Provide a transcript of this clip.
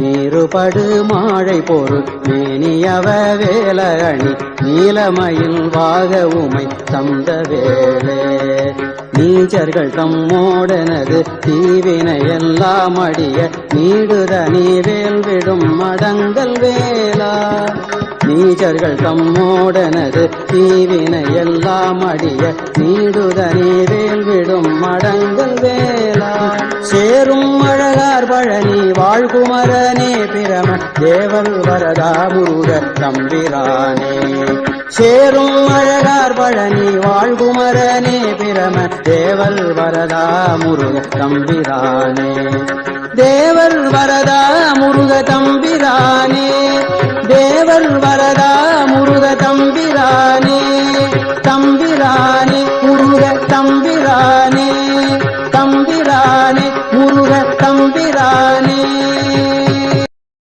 நீருபடு மாழை பொருள் மேனியவ வேலகணி நீலமயில் வாக உமை தந்த வேலே நீச்சர்கள் தம்மோடனது தீவினை எல்லாம் அடிய நீடுதனி வேல் விடும் மடங்கள் வேலா நீச்சர்கள் தம்மோடனது தீவினை எல்லாம் அடிய நீடுதனி வேல் விடும் மடங்கள் வேலா சேரும் வாழனி வாழ்குமரனே பிரம தேவன் வரதா முருக தம்பிரானே. சேரும் அழகார் பழனி வாழ்குமரனே பிரம தேவல் வரதா முருக தம்பிரானே. தேவல் வரதா முருக தம்பிரானே. தேவல் வரதா முருக தம்பிரானே. தம்பிரானே முருக தம்பிரானே. தம்பிரானே முருக